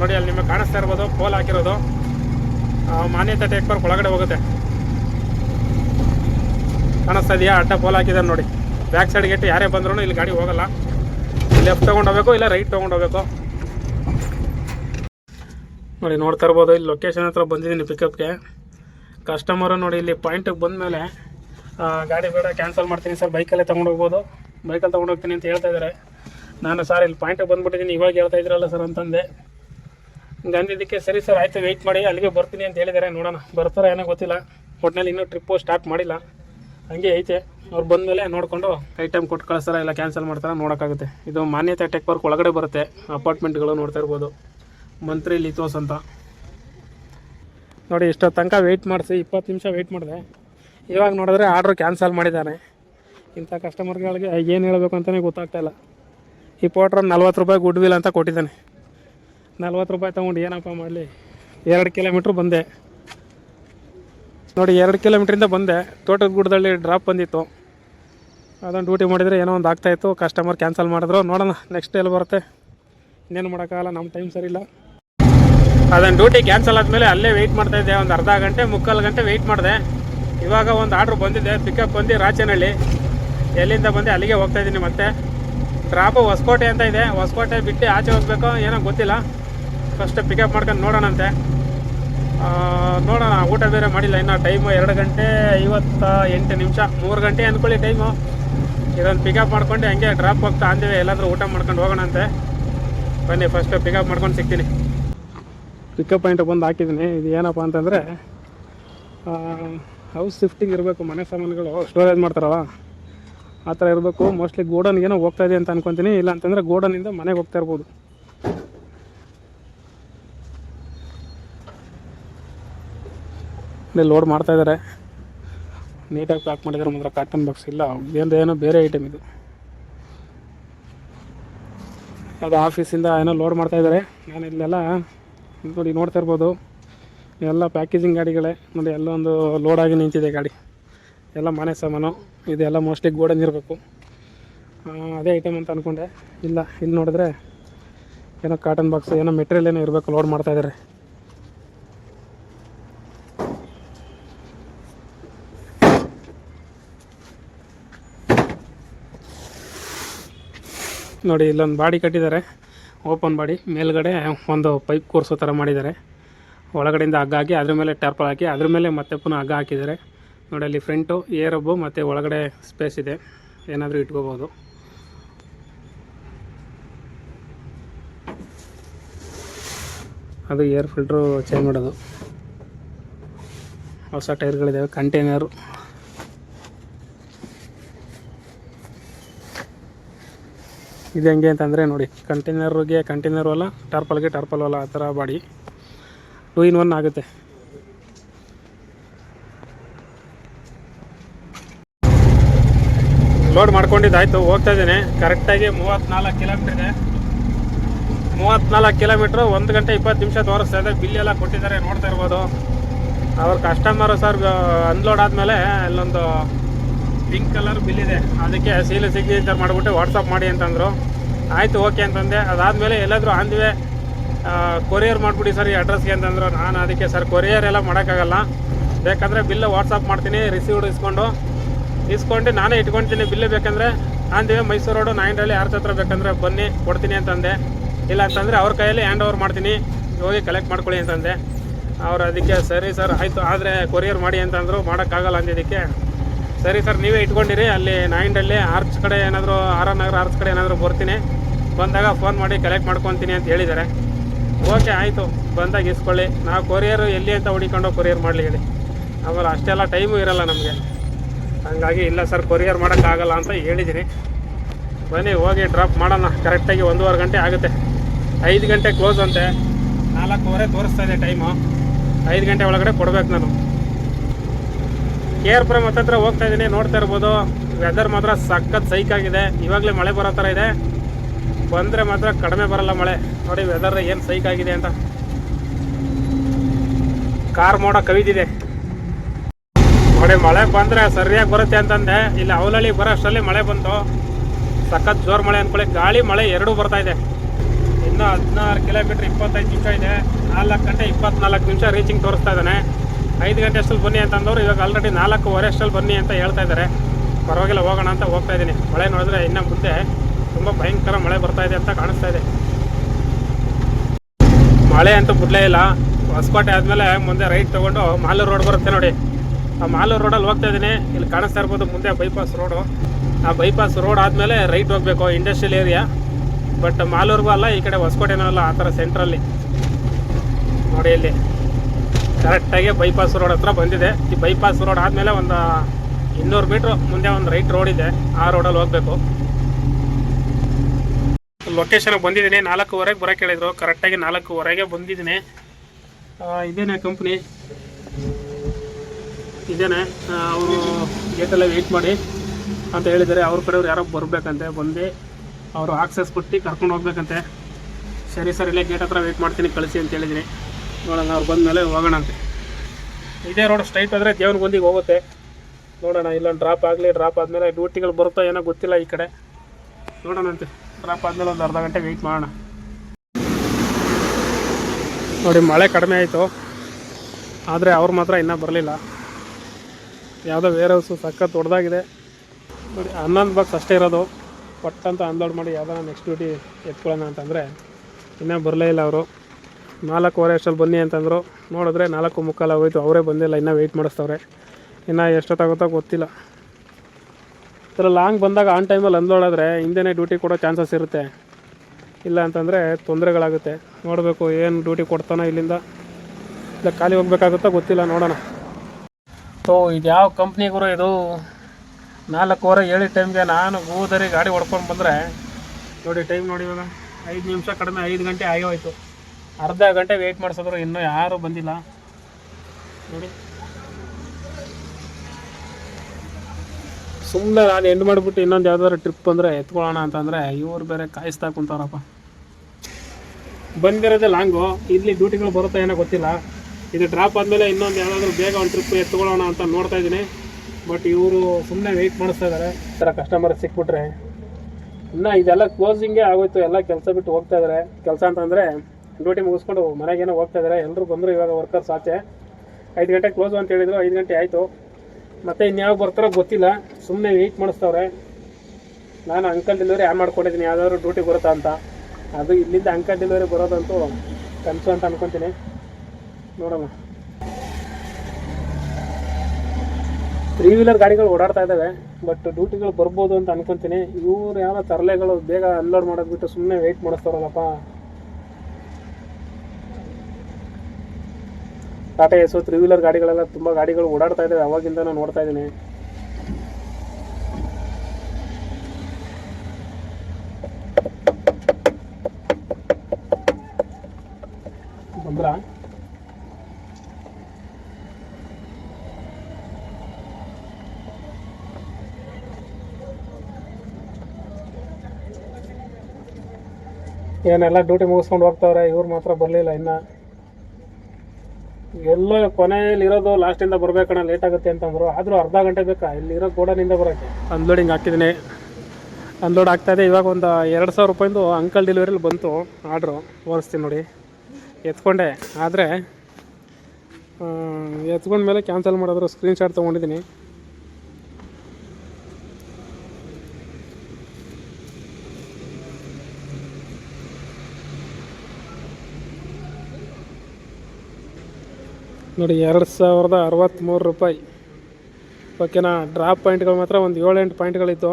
ನೋಡಿ, ಅಲ್ಲಿ ನಿಮಗೆ ಕಾಣಿಸ್ತಾ ಇರ್ಬೋದು ಪೋಲ್ ಹಾಕಿರೋದು. ಮಾನ್ಯತೆ ಟೇಕ್ ವರ್ಕ್ ಒಳಗಡೆ ಹೋಗುತ್ತೆ. ಕಾಣಿಸ್ತಾ ಇದೆಯಾ? ಅಡ್ಡ ಪೋಲ್ ಹಾಕಿದ್ದಾರೆ ನೋಡಿ. ಬ್ಯಾಕ್ ಸೈಡ್ ಗೇಟ್ ಯಾರೇ ಬಂದ್ರೂ ಇಲ್ಲಿ ಗಾಡಿ ಹೋಗಲ್ಲ. ಲೆಫ್ಟ್ ತೊಗೊಂಡು ಹೋಗ್ಬೇಕು, ಇಲ್ಲ ರೈಟ್ ತೊಗೊಂಡು ಹೋಗ್ಬೇಕು. ನೋಡಿ, ನೋಡ್ತಾ ಇರ್ಬೋದು, ಇಲ್ಲಿ ಲೊಕೇಶನ್ ಹತ್ರ ಬಂದಿದ್ದೀನಿ ಪಿಕಪ್ಗೆ ಕಸ್ಟಮರು ನೋಡಿ, ಇಲ್ಲಿ ಪಾಯಿಂಟಿಗೆ ಬಂದಮೇಲೆ ಗಾಡಿ ಬೇಡ ಕ್ಯಾನ್ಸಲ್ ಮಾಡ್ತೀನಿ ಸರ್ ಬೈಕಲ್ಲೇ ತೊಗೊಂಡು ಹೋಗ್ಬೋದು. ಬೈಕಲ್ಲಿ ತೊಗೊಂಡು ಹೋಗ್ತೀನಿ ಅಂತ ಹೇಳ್ತಾ ಇದ್ದಾರೆ. ನಾನು ಸರ್ ಇಲ್ಲಿ ಪಾಯಿಂಟಿಗೆ ಬಂದ್ಬಿಟ್ಟಿದ್ದೀನಿ, ಇವಾಗ ಹೇಳ್ತಾ ಇದ್ರಲ್ಲ ಸರ್ ಅಂತಂದೆ. ಹಂಗೆ ಇದಕ್ಕೆ ಸರಿ ಸರ್, ಆಯಿತು ವೆಯ್ಟ್ ಮಾಡಿ, ಅಲ್ಲಿಗೆ ಬರ್ತೀನಿ ಅಂತ ಹೇಳಿದ್ದಾರೆ ನೋಡೋಣ. ಬರ್ತಾರೆ ಏನೋ ಗೊತ್ತಿಲ್ಲ. ಒಟ್ಟಿನಲ್ಲಿ ಇನ್ನೂ ಟ್ರಿಪ್ಪು ಸ್ಟಾರ್ಟ್ ಮಾಡಿಲ್ಲ. ಹಂಗೆ ಐತೆ. ಅವ್ರು ಬಂದಮೇಲೆ ನೋಡಿಕೊಂಡು ಐಟಮ್ ಕೊಟ್ಟು ಕಳಿಸ್ತಾರ ಇಲ್ಲ ಕ್ಯಾನ್ಸಲ್ ಮಾಡ್ತಾರೆ ನೋಡೋಕ್ಕಾಗುತ್ತೆ. ಇದು ಮಾನ್ಯತೆ ಟೆಕ್ ಪಾರ್ಕ್ ಒಳಗಡೆ ಬರುತ್ತೆ. ಅಪಾರ್ಟ್ಮೆಂಟ್ಗಳು ನೋಡ್ತಾ ಇರ್ಬೋದು. ಮಂತ್ರಿ ಲಿಥೋಸ್ ಅಂತ. ನೋಡಿ ಇಷ್ಟೋ ತನಕ ವೆಯ್ಟ್ ಮಾಡಿಸಿ, ಇಪ್ಪತ್ತು ನಿಮಿಷ ವೆಯ್ಟ್ ಮಾಡಿದೆ. ಇವಾಗ ನೋಡಿದ್ರೆ ಆರ್ಡ್ರ್ ಕ್ಯಾನ್ಸಲ್ ಮಾಡಿದ್ದಾನೆ. ಇಂಥ ಕಸ್ಟಮರ್ಗಳಿಗೆ ಏನು ಹೇಳಬೇಕು ಅಂತಲೇ ಗೊತ್ತಾಗ್ತಾ ಇಲ್ಲ. ಈ ಪೋಟ್ರ್ ನಲ್ವತ್ತು ರೂಪಾಯಿ ಗುಡ್ ವಿಲ್ ಅಂತ ಕೊಟ್ಟಿದ್ದಾನೆ. ನಲ್ವತ್ತು ರೂಪಾಯಿ ತೊಗೊಂಡು ಏನಪ್ಪ ಮಾಡಲಿ? ಎರಡು ಕಿಲೋಮೀಟ್ರ್ ಬಂದೆ. ನೋಡಿ, ಎರಡು ಕಿಲೋಮೀಟ್ರಿಂದ ಬಂದೆ. ತೋಟದ ಗುಡ್ಡದಲ್ಲಿ ಡ್ರಾಪ್ ಬಂದಿತ್ತು. ಅದನ್ನು ಡ್ಯೂಟಿ ಮಾಡಿದರೆ ಏನೋ ಒಂದು ಆಗ್ತಾಯಿತ್ತು ಕಸ್ಟಮರ್ ಕ್ಯಾನ್ಸಲ್ ಮಾಡಿದ್ರು. ನೋಡೋಣ ನೆಕ್ಸ್ಟ್ ಎಲ್ಲಿ ಬರುತ್ತೆ. ಇನ್ನೇನು ಮಾಡೋಕ್ಕಾಗಲ್ಲ ನಮ್ಮ ಟೈಮ್ ಸರಿಯಿಲ್ಲ ಅದನ್ನು ಡ್ಯೂಟಿ ಕ್ಯಾನ್ಸಲ್ ಆದಮೇಲೆ ಅಲ್ಲೇ ವೆಯ್ಟ್ ಮಾಡ್ತಾ ಇದ್ದೆ. ಒಂದು ಅರ್ಧ ಗಂಟೆ, ಮುಕ್ಕಾಲು ಗಂಟೆ ವೆಯ್ಟ್ ಮಾಡಿದೆ. ಇವಾಗ ಒಂದು ಆರ್ಡ್ರ್ ಬಂದಿದೆ. ಪಿಕಪ್ ಬಂದು ರಾಚನಹಳ್ಳಿ. ಎಲ್ಲಿಂದ ಬಂದೆ? ಅಲ್ಲಿಗೆ ಹೋಗ್ತಾ ಇದ್ದೀನಿ ಮತ್ತೆ. ಡ್ರಾಪು ಹೊಸಕೋಟೆ ಅಂತ ಇದೆ. ಹೊಸಕೋಟೆ ಬಿಟ್ಟು ಆಚೆ ಹೋಗ್ಬೇಕು ಏನೋ ಗೊತ್ತಿಲ್ಲ. ಫಸ್ಟ್ ಪಿಕಪ್ ಮಾಡ್ಕೊಂಡು ನೋಡೋಣಂತೆ. ನೋಡೋಣ, ಊಟ ಬೇರೆ ಮಾಡಿಲ್ಲ. ಇನ್ನು ಟೈಮು ಎರಡು ಗಂಟೆ ಐವತ್ತ ಎಂಟು ನಿಮಿಷ. ಮೂರು ಗಂಟೆ ಅಂದ್ಕೊಳ್ಳಿ ಟೈಮು ಇದೊಂದು ಪಿಕಪ್ ಮಾಡ್ಕೊಂಡು ಹಂಗೆ ಡ್ರಾಪ್ ಹೋಗ್ತಾ ಅಂದಿವೆ. ಎಲ್ಲಾದರೂ ಊಟ ಮಾಡ್ಕೊಂಡು ಹೋಗೋಣಂತೆ. ಬನ್ನಿ ಫಸ್ಟ್ ಪಿಕಪ್ ಮಾಡ್ಕೊಂಡು ಸಿಗ್ತೀನಿ. ಪಿಕಪ್ ಪಾಯಿಂಟ್ ಬಂದು ಹಾಕಿದ್ದೀನಿ. ಇದು ಏನಪ್ಪ ಅಂತಂದರೆ ಹೌಸ್ ಶಿಫ್ಟಿಂಗ್ ಇರಬೇಕು. ಮನೆ ಸಾಮಾನುಗಳು ಸ್ಟೋರೇಜ್ ಮಾಡ್ತಾರಲ್ಲ, ಆ ಥರ ಇರಬೇಕು. ಮೋಸ್ಟ್ಲಿ ಗೋಡನ್ಗೆ ಏನೋ ಹೋಗ್ತಾ ಇದೆ ಅಂತ ಅನ್ಕೊತೀನಿ. ಇಲ್ಲ ಅಂತಂದರೆ ಗೋಡನಿಂದ ಮನೆಗೆ ಹೋಗ್ತಾ ಇರ್ಬೋದು. ಲೋಡ್ ಮಾಡ್ತಾ ಇದ್ದಾರೆ ನೀಟಾಗಿ ಪ್ಯಾಕ್ ಮಾಡಿದ್ದಾರೆ ಮಾತ್ರ ಕಾಟನ್ ಬಾಕ್ಸ್ ಇಲ್ಲ. ಏನು ಏನೋ ಬೇರೆ ಐಟಮ್ ಇದು. ಅದು ಆಫೀಸಿಂದ ಏನೋ ಲೋಡ್ ಮಾಡ್ತಾ ಇದ್ದಾರೆ ನಾನು ಇಲ್ಲೆಲ್ಲ ನೋಡಿ ನೋಡ್ತಾ ಇರ್ಬೋದು. ಎಲ್ಲ ಪ್ಯಾಕೇಜಿಂಗ್ ಗಾಡಿಗಳೇ. ನೋಡಿ ಎಲ್ಲ ಒಂದು ಲೋಡ್ ಆಗಿ ನಿಂತಿದೆ ಗಾಡಿ. ಎಲ್ಲ ಮನೆ ಸಾಮಾನು. ಇದೆಲ್ಲ ಮೋಸ್ಟ್ಲಿ ಗೋಡನ್ ಇರಬೇಕು. ಅದೇ ಐಟಮ್ ಅಂತ ಅಂದ್ಕೊಂಡೆ ಇಲ್ಲ ಇಲ್ಲಿ ನೋಡಿದ್ರೆ ಏನೋ ಕಾಟನ್ ಬಾಕ್ಸ್ ಏನೋ ಮೆಟೀರಿಯಲ್ ಏನೋ ಇರಬೇಕು ಲೋಡ್ ಮಾಡ್ತಾ ನೋಡಿ, ಇಲ್ಲೊಂದು ಬಾಡಿ ಕಟ್ಟಿದ್ದಾರೆ. Open body. ಮೇಲ್ಗಡೆ ಒಂದು ಪೈಪ್ ಕೂರಿಸೋ ಥರ ಮಾಡಿದ್ದಾರೆ. ಒಳಗಡೆಯಿಂದ ಹಗ್ಗ ಹಾಕಿ, ಅದ್ರ ಮೇಲೆ ಟರ್ಪಲ್ ಹಾಕಿ, ಅದ್ರ ಮೇಲೆ ಮತ್ತೆ ಪುನಃ ಹಗ್ಗ ಹಾಕಿದ್ದಾರೆ. ನೋಡಿ, ಅಲ್ಲಿ ಫ್ರಂಟು ಏರಬ್ಬು ಮತ್ತು ಒಳಗಡೆ ಸ್ಪೇಸ್ ಇದೆ. ಏನಾದರೂ ಇಟ್ಕೋಬೋದು. ಅದು ಏರ್ ಫಿಲ್ಟ್ರು ಚೇಂಜ್ ಮಾಡೋದು. ಹೊಸ ಟೈರ್ಗಳಿದ್ದಾವೆ ಕಂಟೈನರು ಇದು ಹೆಂಗೆ ಅಂತಂದರೆ ನೋಡಿ ಕಂಟೈನರ್ಗೆ ಕಂಟೈನರ್ ವಲ್ಲ ಟರ್ಪಲ್ಗೆ ಟರ್ಪಲ್ ವಲ್ಲ ಆ ಥರ ಬಾಡಿ. ಟೂ ಇನ್ ಒನ್ ಆಗುತ್ತೆ. ಲೋಡ್ ಮಾಡ್ಕೊಂಡಿದ್ದಾಯ್ತು, ಹೋಗ್ತಾ ಇದ್ದೀನಿ. ಕರೆಕ್ಟಾಗಿ ಮೂವತ್ತ್ನಾಲ್ಕು ಕಿಲೋಮೀಟರ್ ಇದೆ. ಮೂವತ್ತ್ನಾಲ್ಕು ಕಿಲೋಮೀಟ್ರು ಒಂದು ಗಂಟೆ ಇಪ್ಪತ್ತು ನಿಮಿಷ ತೋರಿಸ್ತಾ ಇದೆ. ಬಿಲ್ ಎಲ್ಲ ಕೊಟ್ಟಿದ್ದಾರೆ, ನೋಡ್ತಾ ಇರ್ಬೋದು. ಅವ್ರ ಕಸ್ಟಮರು ಸರ್ ಅನ್ಲೋಡ್ ಆದಮೇಲೆ ಅಲ್ಲೊಂದು ಪಿಂಕ್ ಕಲರ್ ಬಿಲ್ ಇದೆ. ಅದಕ್ಕೆ ಸೀಲು ಸಿಗ್ನೇಚರ್ ಮಾಡಿಬಿಟ್ಟು ವಾಟ್ಸಪ್ ಮಾಡಿ ಅಂತಂದರು. ಆಯಿತು ಓಕೆ ಅಂತಂದೆ. ಅದಾದಮೇಲೆ ಎಲ್ಲಾದರೂ ಆಂದ್ವೆ ಕೊರಿಯರ್ ಮಾಡಿಬಿಡಿ ಸರ್ ಈ ಅಡ್ರೆಸ್ಗೆ ಅಂತಂದರು. ನಾನು ಅದಕ್ಕೆ ಸರ್ ಕೊರಿಯರ್ ಎಲ್ಲ ಮಾಡೋಕ್ಕಾಗಲ್ಲ. ಬೇಕಂದರೆ ಬಿಲ್ ವಾಟ್ಸಪ್ ಮಾಡ್ತೀನಿ ರಿಸೀವ್ಡ್ ಇಸ್ಕೊಂಡು. ಇಸ್ಕೊಂಡು ನಾನೇ ಇಟ್ಕೊಳ್ತೀನಿ ಬಿಲ್ ಬೇಕಂದರೆ. ಆಂದಿವೆ ಮೈಸೂರು ರೋಡು ನಾಯಿಂಡಳ್ಳಿ ಯಾರ ಹತ್ರ ಬೇಕಂದರೆ ಬನ್ನಿ, ಕೊಡ್ತೀನಿ ಅಂತಂದೆ. ಇಲ್ಲ ಅಂತಂದರೆ ಅವ್ರ ಕೈಯಲ್ಲಿ ಹ್ಯಾಂಡ್ ಓವರ್ ಮಾಡ್ತೀನಿ. ಹೋಗಿ ಕಲೆಕ್ಟ್ ಮಾಡ್ಕೊಳ್ಳಿ ಅಂತಂದೆ. ಅವ್ರು ಅದಕ್ಕೆ ಸರಿ ಸರ್, ಆಯಿತು. ಆದರೆ ಕೊರಿಯರ್ ಮಾಡಿ ಅಂತಂದರು, ಮಾಡೋಕ್ಕಾಗಲ್ಲ ಅಂದಿದ್ದಕ್ಕೆ. ಸರಿ ಸರ್, ನೀವೇ ಇಟ್ಕೊಂಡಿರಿ. ಅಲ್ಲಿ ನಾಯಿಂಡಲ್ಲಿ ಆರ್ಚ್ ಕಡೆ ಏನಾದರೂ, ಆರ್ ಆರ್ ನಗರ ಆರ್ಚ್ ಕಡೆ ಏನಾದರೂ ಬರ್ತೀನಿ. ಬಂದಾಗ ಫೋನ್ ಮಾಡಿ ಕಲೆಕ್ಟ್ ಮಾಡ್ಕೊತೀನಿ ಅಂತ ಹೇಳಿದ್ದಾರೆ. ಓಕೆ ಆಯಿತು. ಬಂದಾಗ ಇಸ್ಕೊಳ್ಳಿ. ನಾವು ಕೊರಿಯರ್ ಎಲ್ಲಿ ಅಂತ ಹುಡಿಕೊಂಡು ಕೊರಿಯರ್ ಮಾಡಲಿ ಹೇಳಿ. ಆಮೇಲೆ ಅಷ್ಟೆಲ್ಲ ಟೈಮು ಇರಲ್ಲ ನಮಗೆ. ಹಂಗಾಗಿ ಇಲ್ಲ ಸರ್ ಕೊರಿಯರ್ ಮಾಡೋಕ್ಕಾಗಲ್ಲ ಅಂತ ಹೇಳಿದ್ದೀನಿ ಬನ್ನಿ, ಹೋಗಿ ಡ್ರಾಪ್ ಮಾಡೋಣ. ಕರೆಕ್ಟಾಗಿ ಒಂದೂವರೆ ಗಂಟೆ ಆಗುತ್ತೆ. ಐದು ಗಂಟೆ ಕ್ಲೋಸ್ ಅಂತೆ. ನಾಲ್ಕೂವರೆ ತೋರಿಸ್ತಾ ಇದೆ ಟೈಮು ಐದು ಗಂಟೆ ಒಳಗಡೆ ಕೊಡ್ಬೇಕು ನಾನು. ಕೆ ಆರ್ ಪುರಂ ಹೋಗ್ತಾ ಇದ್ದೀನಿ, ನೋಡ್ತಾ ಇರ್ಬೋದು. ವೆದರ್ ಮಾತ್ರ ಸಖತ್ ಸೈಕ್ ಆಗಿದೆ. ಇವಾಗಲೇ ಮಳೆ ಬರೋ ಥರ ಇದೆ. ಬಂದರೆ ಮಾತ್ರ ಕಡಿಮೆ ಬರಲ್ಲ ಮಳೆ. ನೋಡಿ ವೆದರ್ ಏನು ಸೈಕ್ ಆಗಿದೆ ಅಂತ. ಕಾರ್ ಮೋಡ ಕವಿದಿದೆ. ನೋಡಿ ಮಳೆ ಬಂದರೆ ಸರಿಯಾಗಿ ಬರುತ್ತೆ ಅಂತಂದೆ. ಇಲ್ಲಿ, ಅವಲಳ್ಳಿ ಬರೋ ಅಷ್ಟರಲ್ಲಿ ಮಳೆ ಬಂತು. ಸಖತ್ ಜೋರು ಮಳೆ ಅಂದ್ಕೊಳ್ಳಿ ಗಾಳಿ, ಮಳೆ ಎರಡೂ ಬರ್ತಾ ಇದೆ. ಇನ್ನು ಹದಿನಾರು ಕಿಲೋಮೀಟ್ರ್ ಇಪ್ಪತ್ತೈದು ನಿಮಿಷ ಇದೆ. ನಾಲ್ಕು ಗಂಟೆ ಇಪ್ಪತ್ನಾಲ್ಕು ನಿಮಿಷ ರೀಚಿಂಗ್ ತೋರಿಸ್ತಾ ಇದ್ದಾನೆ. ಐದು ಗಂಟೆ ಅಷ್ಟಲ್ಲಿ ಬನ್ನಿ ಅಂತಂದವರು ಇವಾಗ ಆಲ್ರೆಡಿ ನಾಲ್ಕೂವರೆ ಅಷ್ಟಲ್ಲಿ ಬನ್ನಿ ಅಂತ ಹೇಳ್ತಾ ಇದ್ದಾರೆ ಪರವಾಗಿಲ್ಲ, ಹೋಗೋಣ ಅಂತ ಹೋಗ್ತಾ ಇದ್ದೀನಿ. ಮಳೆ ನೋಡಿದ್ರೆ ಇನ್ನು ಮುಂದೆ ತುಂಬ ಭಯಂಕರ ಮಳೆ ಬರ್ತಾ ಇದೆ ಅಂತ ಕಾಣಿಸ್ತಾ ಇದೆ. ಮಳೆ ಅಂತೂ ಬಿಡಲೇ ಇಲ್ಲ. ಹೊಸಕೋಟೆ ಆದಮೇಲೆ ಮುಂದೆ ರೈಟ್ ತೊಗೊಂಡು ಮಾಲೂರು ರೋಡ್ ಬರುತ್ತೆ ನೋಡಿ. ಆ ಮಾಲೂರು ರೋಡಲ್ಲಿ ಹೋಗ್ತಾ ಇದ್ದೀನಿ. ಇಲ್ಲಿ ಕಾಣಿಸ್ತಾ ಇರ್ಬೋದು ಮುಂದೆ ಬೈಪಾಸ್ ರೋಡು ಆ ಬೈಪಾಸ್ ರೋಡ್ ಆದಮೇಲೆ ರೈಟ್ ಹೋಗಬೇಕು ಇಂಡಸ್ಟ್ರಿಯಲ್ ಏರಿಯಾ ಬಟ್ ಮಾಲೂರ್ಗೂ ಅಲ್ಲ, ಈ ಕಡೆ ಹೊಸಕೋಟೆನೂ ಅಲ್ಲ, ಆ ಥರ ಸೆಂಟ್ರಲ್ಲಿ ನೋಡಿ ಇಲ್ಲಿ. ಕರೆಕ್ಟಾಗಿ ಬೈಪಾಸ್ ರೋಡ್ ಹತ್ರ ಬಂದಿದೆ. ಈ ಬೈಪಾಸ್ ರೋಡ್ ಆದಮೇಲೆ ಒಂದು ಇನ್ನೂರು ಮೀಟ್ರ್ ಮುಂದೆ ಒಂದು ರೈಟ್ ರೋಡ್ ಇದೆ. ಆ ರೋಡಲ್ಲಿ ಹೋಗಬೇಕು. ಲೊಕೇಶನ್ಗೆ ಬಂದಿದ್ದೀನಿ. ನಾಲ್ಕೂವರೆಗೆ ಬರೋಕ್ಕೆ ಹೇಳಿದರು. ಕರೆಕ್ಟಾಗಿ ನಾಲ್ಕೂವರೆಗೆ ಬಂದಿದ್ದೀನಿ. ಇದೇನೇ ಕಂಪ್ನಿ ಇದೇನೆ ಅವರು ಗೇಟಲ್ಲೇ ವೆಯ್ಟ್ ಮಾಡಿ ಅಂತ ಹೇಳಿದ್ದಾರೆ. ಅವ್ರ ಕಡೆಯವ್ರು ಯಾರೋ ಬರಬೇಕಂತೆ. ಬಂದು ಅವರು ಆಕ್ಸೆಸ್ ಕೊಟ್ಟು ಕರ್ಕೊಂಡು ಹೋಗ್ಬೇಕಂತೆ. ಸರಿ ಸರ್, ಇಲ್ಲೇ ಗೇಟ್ ಹತ್ರ ವೆಯ್ಟ್ ಮಾಡ್ತೀನಿ, ಕಳಿಸಿ ಅಂತ ಹೇಳಿದ್ದೀನಿ. ನೋಡೋಣ, ಅವ್ರು ಬಂದಮೇಲೆ ಹೋಗೋಣ ಅಂತೆ. ಇದೇ ರೋಡ್ ಸ್ಟ್ರೈಟ್ ಹೋದರೆ ದೇವನಗುಂದಿಗೆ ಹೋಗುತ್ತೆ. ನೋಡೋಣ ಇಲ್ಲೊಂದು ಡ್ರಾಪ್ ಆಗಲಿ ಡ್ರಾಪ್ ಆದಮೇಲೆ ಡ್ಯೂಟಿಗಳು ಬರುತ್ತೋ ಏನೋ ಗೊತ್ತಿಲ್ಲ ಈ ಕಡೆ. ನೋಡೋಣಂತೆ ಡ್ರಾಪ್ ಆದಮೇಲೆ ಒಂದು ಅರ್ಧ ಗಂಟೆ ವೆಯ್ಟ್ ಮಾಡೋಣ. ನೋಡಿ, ಮಳೆ ಕಡಿಮೆ ಆಯಿತು. ಆದರೆ ಅವ್ರು ಮಾತ್ರ ಇನ್ನೂ ಬರಲಿಲ್ಲ. ಯಾವುದೋ ವೇರ್ ಹೌಸು ಸಖತ್ ದೊಡ್ಡದಾಗಿದೆ. ನೋಡಿ, ಹನ್ನೊಂದು ಬಾಕ್ಸ್ ಅಷ್ಟೇ ಇರೋದು. ಪಟ್ಟಂತ ಅನ್ಲೋಡ್ ಮಾಡಿ ಯಾವ್ದಾರ ನೆಕ್ಸ್ಟ್ ಡ್ಯೂಟಿ ಎತ್ಕೊಳ್ಳೋಣ ಅಂತಂದರೆ ಇನ್ನೂ ಬರಲೇ ಇಲ್ಲ ಅವರು. ನಾಲ್ಕೂವರೆ ಅಷ್ಟಲ್ಲಿ ಬನ್ನಿ ಅಂತಂದರು. ನೋಡಿದ್ರೆ ನಾಲ್ಕು ಮುಕ್ಕಾಲು ಹೋಯ್ತು ಅವರೇ ಬಂದಿಲ್ಲ. ಇನ್ನೂ ವೆಯ್ಟ್ ಮಾಡಿಸ್ತವ್ರೆ. ಇನ್ನು ಎಷ್ಟೊತ್ತಾಗುತ್ತೋ ಗೊತ್ತಿಲ್ಲ. ಈ ಥರ ಲಾಂಗ್ ಬಂದಾಗ ಆನ್ ಟೈಮಲ್ಲಿ ಅಂದೋಳಿದ್ರೆ ಹಿಂದೆನೇ ಡ್ಯೂಟಿ ಕೊಡೋ ಚಾನ್ಸಸ್ ಇರುತ್ತೆ. ಇಲ್ಲ ಅಂತಂದರೆ ತೊಂದರೆಗಳಾಗುತ್ತೆ. ನೋಡಬೇಕು ಏನು ಡ್ಯೂಟಿ ಕೊಡ್ತಾನೋ ಇಲ್ಲಿಂದ. ಇಲ್ಲ ಖಾಲಿ ಹೋಗ್ಬೇಕಾಗುತ್ತೋ ಗೊತ್ತಿಲ್ಲ. ನೋಡೋಣ. ಸೊ ಇದು ಯಾವ ಕಂಪ್ನಿಗೂ ಇದು? ನಾಲ್ಕೂವರೆ ಏಳು ಟೈಮ್ಗೆ ನಾನು ಗೂದರಿ ಗಾಡಿ ಹೊಡ್ಕೊಂಡು ಬಂದರೆ, ನೋಡಿ ಟೈಮ್ ನೋಡಿ ಇವಾಗ ಐದು ನಿಮಿಷ ಕಡಿಮೆ ಐದು ಗಂಟೆ ಆಗೋಯ್ತು. ಅರ್ಧ ಗಂಟೆ ವೆಯ್ಟ್ ಮಾಡಿಸಿದ್ರು, ಇನ್ನೂ ಯಾರೂ ಬಂದಿಲ್ಲ. ನೋಡಿ. ಸುಮ್ಮನೆ ನಾನು ಎಂಡ್ ಮಾಡಿಬಿಟ್ಟು ಇನ್ನೊಂದು ಯಾವ್ದಾದ್ರು ಟ್ರಿಪ್ ಬಂದರೆ ಎತ್ಕೊಳ್ಳೋಣ ಅಂತಂದರೆ ಇವ್ರು ಬೇರೆ ಕಾಯಿಸ್ತಾ ಕುಂತಾರಪ್ಪ. ಬಂದಿರೋದೇ ಲಾಂಗು ಇಲ್ಲಿ ಡ್ಯೂಟಿಗಳು ಬರುತ್ತಾ ಏನೋ ಗೊತ್ತಿಲ್ಲ. ಇದು ಡ್ರಾಪ್ ಆದಮೇಲೆ ಇನ್ನೊಂದು ಯಾವುದಾದ್ರೂ ಬೇಗ ಒಂದು ಟ್ರಿಪ್ ಎತ್ಕೊಳ್ಳೋಣ ಅಂತ ನೋಡ್ತಾ ಇದ್ದೀನಿ. ಬಟ್ ಇವರು ಸುಮ್ಮನೆ ವೆಯ್ಟ್ ಮಾಡಿಸ್ತಾ ಇದ್ದಾರೆ ಈ ಥರ ಕಸ್ಟಮರ್ ಸಿಕ್ಬಿಟ್ರೆ. ಇನ್ನು ಇದೆಲ್ಲ ಕ್ಲೋಸಿಂಗೇ ಆಗೋಯ್ತು. ಎಲ್ಲ ಕೆಲಸ ಬಿಟ್ಟು ಹೋಗ್ತಾ ಇದ್ದಾರೆ ಕೆಲಸ ಅಂತಂದರೆ ಡ್ಯೂಟಿ ಮುಗಿಸ್ಕೊಂಡು ಏನೋ ಹೋಗ್ತಾ ಇದ್ದಾರೆ ಎಲ್ಲರೂ ಬಂದರು ಇವಾಗ ವರ್ಕರ್ಸ್ ಆಚೆ. ಐದು ಗಂಟೆ ಕ್ಲೋಸ್ ಅಂತ ಹೇಳಿದರು, ಐದು ಗಂಟೆ ಆಯಿತು. ಮತ್ತೆ ಇನ್ಯಾವ ಬರ್ತಾರೋ ಗೊತ್ತಿಲ್ಲ. ಸುಮ್ಮನೆ ವೆಯ್ಟ್ ಮಾಡಿಸ್ತವ್ರೆ. ನಾನು ಅಂಕಲ್ ಡೆಲಿವರಿ ಆ್ಯಡ್ ಮಾಡ್ಕೊಂಡಿದ್ದೀನಿ? ಯಾವ್ದಾದ್ರು ಡ್ಯೂಟಿ ಬರುತ್ತಾ ಅಂತ. ಅದು ಇಲ್ಲಿಂದ ಅಂಕಲ್ ಡೆಲಿವರಿ ಬರೋದಂತೂ ಕನಸು ಅಂತ ಅನ್ಕೊತೀನಿ. ನೋಡೋಣ. ತ್ರೀ ವೀಲರ್ ಗಾಡಿಗಳು ಓಡಾಡ್ತಾ ಇದ್ದಾವೆ ಬಟ್ ಡ್ಯೂಟಿಗಳು ಬರ್ಬೋದು ಅಂತ ಅನ್ಕೊಂತೀನಿ. ಇವ್ರು ಯಾವ ತರಲೆಗಳು ಬೇಗ ಅನ್ಲೋಡ್ ಮಾಡೋದು ಬಿಟ್ಟು ಸುಮ್ಮನೆ ವೆಯ್ಟ್ ಮಾಡಿಸ್ತಾರಲ್ಲಪ್ಪ. ಟಾಟಾ ಎಸ್ ತ್ರೀ ವೀಲರ್ ಗಾಡಿಗಳೆಲ್ಲ ತುಂಬ ಗಾಡಿಗಳು ಓಡಾಡ್ತಾ ಇದೆ. ಅವಾಗಿಂದ ನಾನು ನೋಡ್ತಾ ಇದ್ದೀನಿ. ಬಂದ್ರ? ಏನೆಲ್ಲ ಡ್ಯೂಟಿ ಮುಗಿಸ್ಕೊಂಡು ಹೋಗ್ತಾವ್ರೆ? ಇವ್ರು ಮಾತ್ರ ಬರಲಿಲ್ಲ ಇನ್ನು. ಎಲ್ಲೋ ಕೊನೆಯಲ್ಲಿ ಇರೋದು ಲಾಸ್ಟಿಂದ ಬರಬೇಕಣ್ಣ ಲೇಟ್ ಆಗುತ್ತೆ ಅಂತಂದ್ರು ಆದರೂ ಅರ್ಧ ಗಂಟೆ ಬೇಕಾ? ಇಲ್ಲಿರೋ ಗೋಡನಿಂದ ಬರೋಕ್ಕೆ. ಅನ್ಲೋಡಿಂಗ್ ಹಾಕಿದ್ದೀನಿ. ಅನ್ಲೋಡ್ ಆಗ್ತಾ ಇದೆ. ಇವಾಗ ಒಂದು ಎರಡು ಸಾವಿರ ರೂಪಾಯಿಂದು ಅಂಕಲ್ ಡೆಲಿವರಿಲಿ ಬಂತು ಆರ್ಡ್ರು ಓರಿಸ್ತೀನಿ ನೋಡಿ. ಎತ್ಕೊಂಡೆ. ಆದರೆ ಎತ್ಕೊಂಡ ಮೇಲೆ ಕ್ಯಾನ್ಸಲ್ ಮಾಡಿದ್ರು. ಸ್ಕ್ರೀನ್ಶಾಟ್ ತೊಗೊಂಡಿದ್ದೀನಿ. ನೋಡಿ, ಎರಡು ಸಾವಿರದ ಅರವತ್ತ್ಮೂರು ರೂಪಾಯಿ. ಓಕೆನಾ ಡ್ರಾಪ್ ಪಾಯಿಂಟ್ಗಳು ಮಾತ್ರ ಒಂದು ಏಳೆಂಟು ಪಾಯಿಂಟ್ಗಳಿತ್ತು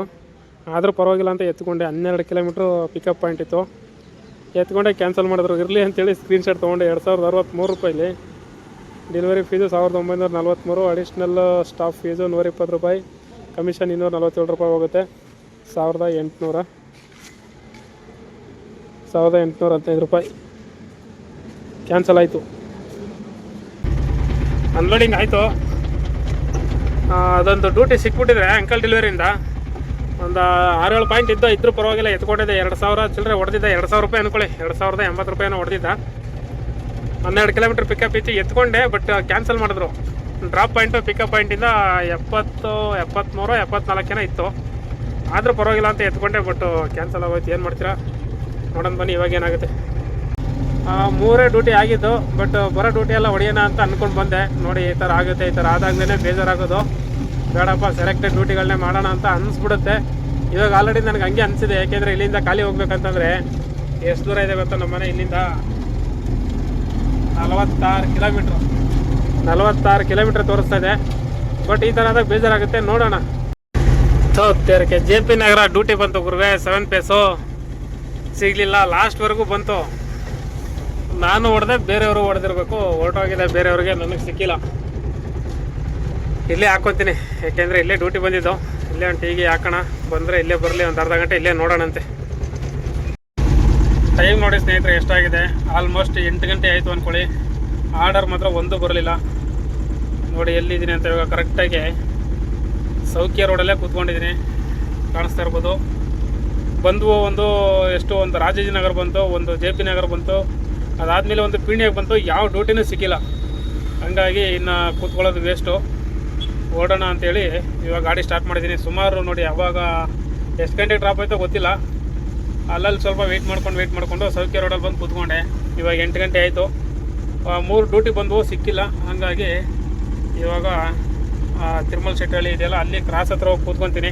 ಆದರೂ ಪರವಾಗಿಲ್ಲ ಅಂತ ಎತ್ಕೊಂಡೆ. ಹನ್ನೆರಡು ಕಿಲೋಮೀಟ್ರು ಪಿಕಪ್ ಪಾಯಿಂಟ್ ಇತ್ತು. ಎತ್ಕೊಂಡೆ ಕ್ಯಾನ್ಸಲ್ ಮಾಡಿದ್ರು. ಇರಲಿ ಅಂತೇಳಿ ಸ್ಕ್ರೀನ್ಶಾಟ್ ತೊಗೊಂಡೆ. ಎರಡು ಸಾವಿರದ ಅರವತ್ತ್ಮೂರು ರೂಪಾಯಿಲಿ. ಡೆಲಿವರಿ ಫೀಸು ಸಾವಿರದ ಒಂಬೈನೂರ ನಲ್ವತ್ತ್ಮೂರು ಅಡಿಷ್ನಲ್ ಸ್ಟಾಫ್ ಫೀಸು ನೂರ ಇಪ್ಪತ್ತು ರೂಪಾಯಿ. ಕಮಿಷನ್ ಇನ್ನೂರ ನಲ್ವತ್ತೇಳು ರೂಪಾಯಿ ಹೋಗುತ್ತೆ. ಸಾವಿರದ ಎಂಟುನೂರ. ಸಾವಿರದ ಎಂಟುನೂರ ಹದಿನೈದು ರೂಪಾಯಿ. ಕ್ಯಾನ್ಸಲ್ ಆಯಿತು. ಅನ್ಲೋಡಿಂಗ್ ಆಯಿತು. ಅದೊಂದು ಡ್ಯೂಟಿ ಸಿಕ್ಬಿಟ್ಟಿದ್ರೆ ಅಂಕಲ್ ಡೆಲಿವರಿಯಿಂದ ಒಂದು ಆರೇಳು ಪಾಯಿಂಟ್ ಇದ್ದು ಇದ್ರೂ ಪರವಾಗಿಲ್ಲ, ಎತ್ಕೊಂಡಿದ್ದೆ ಎರಡು ಸಾವಿರ. ಚಿಲ್ಲರೆ ಹೊಡೆದಿದ್ದೆ ಎರಡು ಸಾವಿರ ರೂಪಾಯಿ ಅನ್ಕೊಳ್ಳಿ. ಎರಡು ಸಾವಿರದ ಎಂಬತ್ತು ರೂಪಾಯಿನ ಹೊಡೆದಿದ್ದ. ಹನ್ನೆರಡು ಕಿಲೋಮೀಟ್ರ್ ಪಿಕಪ್ ಇತ್ತು, ಎತ್ಕೊಂಡೆ ಬಟ್ ಕ್ಯಾನ್ಸಲ್ ಮಾಡಿದ್ರು. ಡ್ರಾಪ್ ಪಾಯಿಂಟು ಪಿಕಪ್ ಪಾಯಿಂಟಿಂದ ಎಪ್ಪತ್ತು ಎಪ್ಪತ್ತ್ಮೂರು ಎಪ್ಪತ್ನಾಲ್ಕೇನ ಇತ್ತು. ಆದರೂ ಪರವಾಗಿಲ್ಲ ಅಂತ ಎತ್ಕೊಂಡೆ ಬಟ್ ಕ್ಯಾನ್ಸಲ್ ಆಗೋಯ್ತು. ಏನು ಮಾಡ್ತೀರಾ? ನೋಡೋಣ ಬನ್ನಿ, ಇವಾಗ ಏನಾಗುತ್ತೆ. ಮೂರೇ ಡ್ಯೂಟಿ ಆಗಿದ್ದು ಬಟ್ ಬರೋ ಡ್ಯೂಟಿ ಎಲ್ಲ ಹೊಡೆಯೋಣ ಅಂತ ಅಂದ್ಕೊಂಡು ಬಂದೆ. ನೋಡಿ, ಈ ಥರ ಆಗುತ್ತೆ, ಈ ಥರ ಆದಾಗ್ಲೇ ಬೇಜಾರಾಗೋದು. ಬೇಡಪ್ಪ ಸೆಲೆಕ್ಟೆಡ್ ಡ್ಯೂಟಿಗಳನ್ನೇ ಮಾಡೋಣ ಅಂತ ಅನಿಸ್ಬಿಡುತ್ತೆ. ಇವಾಗ ಆಲ್ರೆಡಿ ನನಗೆ ಹಂಗೆ ಅನಿಸಿದೆ, ಯಾಕೆಂದರೆ ಇಲ್ಲಿಂದ ಖಾಲಿ ಹೋಗ್ಬೇಕಂತಂದರೆ ಎಷ್ಟು ದೂರ ಇದೆ ಗೊತ್ತಾ ನಮ್ಮ ಮನೆ ಇಲ್ಲಿಂದ? ನಲವತ್ತಾರು ಕಿಲೋಮೀಟ್ರ್. ನಲವತ್ತಾರು ಕಿಲೋಮೀಟ್ರ್ ತೋರಿಸ್ತಾ ಇದೆ. ಬಟ್ ಈ ಥರ ಆದಾಗ ಬೇಜಾರಾಗುತ್ತೆ, ನೋಡೋಣ. ತೇರಕ್ಕೆ ಜೆ ಪಿ ನಗರ ಡ್ಯೂಟಿ ಬಂತು ಗುರುವೆ ಸೆವೆನ್ ಪೇಸು ಸಿಗಲಿಲ್ಲ ಲಾಸ್ಟ್ವರೆಗೂ ಬಂತು. ನಾನು ಹೊಡೆದೆ, ಬೇರೆಯವರು ಹೊಡೆದಿರ್ಬೇಕು. ಹೊರಟೋಗಿದೆ, ಬೇರೆಯವ್ರಿಗೆ ನನಗೆ ಸಿಕ್ಕಿಲ್ಲ. ಇಲ್ಲೇ ಹಾಕೋತೀನಿ. ಯಾಕೆಂದರೆ ಇಲ್ಲೇ ಡ್ಯೂಟಿ ಬಂದಿದ್ದು. ಇಲ್ಲೇ ಒಂದು ಟೀಗೆ ಹಾಕೋಣ. ಬಂದರೆ ಇಲ್ಲೇ ಬರಲಿ, ಒಂದು ಅರ್ಧ ಗಂಟೆ ಇಲ್ಲೇ ನೋಡೋಣಂತೆ. ಟೈಮ್ ನೋಡಿ ಸ್ನೇಹಿತರೆ, ಎಷ್ಟಾಗಿದೆ? ಆಲ್ಮೋಸ್ಟ್ ಎಂಟು ಗಂಟೆ ಆಯಿತು ಅಂದ್ಕೊಳ್ಳಿ ಆರ್ಡರ್ ಮಾತ್ರ ಒಂದು ಬರಲಿಲ್ಲ. ನೋಡಿ, ಎಲ್ಲಿದ್ದೀನಿ ಅಂತ ಇವಾಗ ಕರೆಕ್ಟಾಗಿ ಸೌಖ್ಯ ರೋಡಲ್ಲೇ ಕೂತ್ಕೊಂಡಿದ್ದೀನಿ. ಕಾಣಿಸ್ತಾ ಇರ್ಬೋದು. ಬಂದು ಒಂದು, ಎಷ್ಟು, ಒಂದು ರಾಜಾಜಿನಗರ್ ಬಂತು, ಒಂದು ಜೆ ಪಿ ನಗರ ಬಂತು. ಅದಾದಮೇಲೆ ಒಂದು ಪೀಣ್ಯಾಗ ಬಂತು, ಯಾವ ಡ್ಯೂಟಿನೂ ಸಿಕ್ಕಿಲ್ಲ. ಹಂಗಾಗಿ ಇನ್ನು ಕೂತ್ಕೊಳ್ಳೋದು ವೇಸ್ಟು ಓಡೋಣ ಅಂತೇಳಿ ಇವಾಗ ಗಾಡಿ ಸ್ಟಾರ್ಟ್ ಮಾಡಿದ್ದೀನಿ. ಸುಮಾರು ನೋಡಿ ಯಾವಾಗ ಎಷ್ಟು ಗಂಟೆಗೆ ಡ್ರಾಪ್ ಆಯಿತೋ ಗೊತ್ತಿಲ್ಲ. ಅಲ್ಲಲ್ಲಿ ಸ್ವಲ್ಪ ವೆಯ್ಟ್ ಮಾಡ್ಕೊಂಡು ವೆಯ್ಟ್ ಮಾಡಿಕೊಂಡು ಸೌಖ್ಯ ರೋಡಲ್ಲಿ ಬಂದು ಕೂತ್ಕೊಂಡೆ. ಇವಾಗ ಎಂಟು ಗಂಟೆ ಆಯಿತು. ಮೂರು ಡ್ಯೂಟಿ ಬಂದವು ಸಿಕ್ಕಿಲ್ಲ. ಹಾಗಾಗಿ ಇವಾಗ ತಿರುಮಲ್ ಶೆಟ್ಟಹಳ್ಳಿ ಇದೆಯಲ್ಲ, ಅಲ್ಲಿ ಕ್ರಾಸ್ ಹತ್ರ ಹೋಗಿ ಕೂತ್ಕೊತೀನಿ.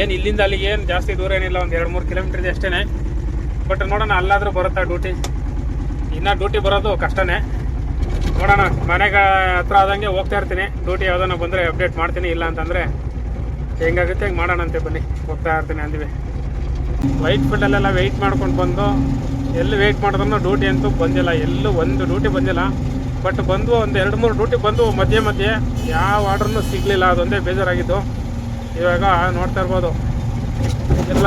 ಏನು ಇಲ್ಲಿಂದ ಅಲ್ಲಿಗೆ ಏನು ಜಾಸ್ತಿ ದೂರ ಏನಿಲ್ಲ, ಒಂದು ಎರಡು ಮೂರು ಕಿಲೋಮೀಟ್ರ್ ಇದೆ ಅಷ್ಟೇ ಬಟ್ ನೋಡೋಣ, ಅಲ್ಲಾದರೂ ಬರುತ್ತಾ ಡ್ಯೂಟಿ ಇನ್ನು ಡ್ಯೂಟಿ ಬರೋದು ಕಷ್ಟನೇ. ನೋಡೋಣ, ಮನೆಗೆ ಹತ್ರ ಆದಂಗೆ ಹೋಗ್ತಾ ಇರ್ತೀನಿ. ಡ್ಯೂಟಿ ಯಾವುದನ್ನ ಬಂದರೆ ಅಪ್ಡೇಟ್ ಮಾಡ್ತೀನಿ, ಇಲ್ಲ ಅಂತಂದರೆ ಹೆಂಗಾಗುತ್ತೆ ಹೆಂಗೆ ಮಾಡೋಣ ಅಂತೆ ಬನ್ನಿ. ಹೋಗ್ತಾ ಇರ್ತೀನಿ ಅಂದ್ವಿ. ವೈಟ್ ಫೀಲ್ಡಲ್ಲೆಲ್ಲ ವೆಯ್ಟ್ ಮಾಡ್ಕೊಂಡು ಬಂದು, ಎಲ್ಲಿ ವೆಯ್ಟ್ ಮಾಡಿದ್ರು ಡ್ಯೂಟಿ ಅಂತೂ ಬಂದಿಲ್ಲ. ಎಲ್ಲೂ ಒಂದು ಡ್ಯೂಟಿ ಬಂದಿಲ್ಲ. ಬಟ್ ಬಂದು ಒಂದು ಎರಡು ಮೂರು ಡ್ಯೂಟಿ ಬಂದು ಮಧ್ಯೆ ಮಧ್ಯೆ ಯಾವ ಆರ್ಡ್ರೂ ಸಿಗಲಿಲ್ಲ. ಅದೊಂದೇ ಬೇಜಾರಾಗಿದ್ದು. ಇವಾಗ ನೋಡ್ತಾ ಇರ್ಬೋದು. ಎಲ್ಲ,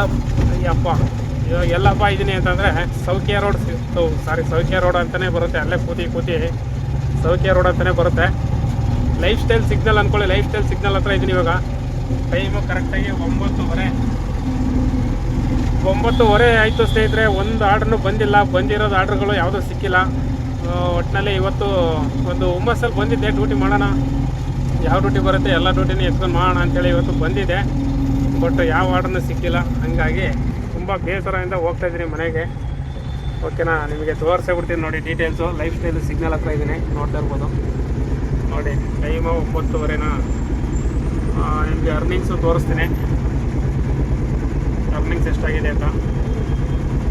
ಅಯ್ಯಪ್ಪ. ಇವಾಗ ಎಲ್ಲಪ್ಪ ಇದ್ದೀನಿ ಅಂತಂದರೆ ಸೌಖ್ಯ ರೋಡ್ ಸಾರಿ ಸೌಖ್ಯ ರೋಡ್ ಅಂತಲೇ ಬರುತ್ತೆ. ಅಲ್ಲೇ ಕೂತಿ ಕೂತಿ ಸೌಖ್ಯ ರೋಡ್ ಅಂತಲೇ ಬರುತ್ತೆ. ಲೈಫ್ ಸ್ಟೈಲ್ ಸಿಗ್ನಲ್ ಅಂದ್ಕೊಳ್ಳಿ ಲೈಫ್ ಸ್ಟೈಲ್ ಸಿಗ್ನಲ್ ಹತ್ರ ಇದ್ದೀನಿ ಇವಾಗ. ಟೈಮು ಕರೆಕ್ಟಾಗಿ ಒಂಬತ್ತುವರೆ. ಒಂಬತ್ತುವರೆ ಆಯಿತು ಸ್ನೇಹಿತರೆ. ಒಂದು ಆರ್ಡ್ರೂ ಬಂದಿಲ್ಲ. ಬಂದಿರೋದು ಆರ್ಡ್ರ್ಗಳು ಯಾವುದೂ ಸಿಕ್ಕಿಲ್ಲ. ಒಟ್ಟಿನಲ್ಲಿ ಇವತ್ತು ಒಂದು ಹುಮ್ಮಸ್ಸಲ್ಲಿ ಬಂದಿದ್ದೆ. ಡ್ಯೂಟಿ ಮಾಡೋಣ. ಯಾವ ಡ್ಯೂಟಿ ಬರುತ್ತೆ ಎಲ್ಲ ಡ್ಯೂಟಿನೂ ಎತ್ಕೊಂಡು ಮಾಡೋಣ ಅಂತೇಳಿ ಇವತ್ತು ಬಂದಿದೆ ಬಟ್ ಯಾವ ಆರ್ಡ್ರನ್ನೂ ಸಿಕ್ಕಿಲ್ಲ. ಹಂಗಾಗಿ ತುಂಬ ಬೇಸರದಿಂದ ಹೋಗ್ತಾ ಇದ್ದೀನಿ ಮನೆಗೆ. ಓಕೆನಾ ನಿಮಗೆ ತೋರಿಸೇ ಬಿಡ್ತೀನಿ ನೋಡಿ ಡೀಟೇಲ್ಸು ಲೈಫ್ ಸ್ಟೈಲು ಸಿಗ್ನಲ್ ಹತ್ರ ಇದ್ದೀನಿ, ನೋಡ್ತಾ ಇರ್ಬೋದು. ನೋಡಿ ಟೈಮು ಒಂಬತ್ತುವರೆನಾ ನಿಮಗೆ ಅರ್ನಿಂಗ್ಸು ತೋರಿಸ್ತೀನಿ. ಅರ್ನಿಂಗ್ಸ್ ಎಷ್ಟಾಗಿದೆ ಅಂತ.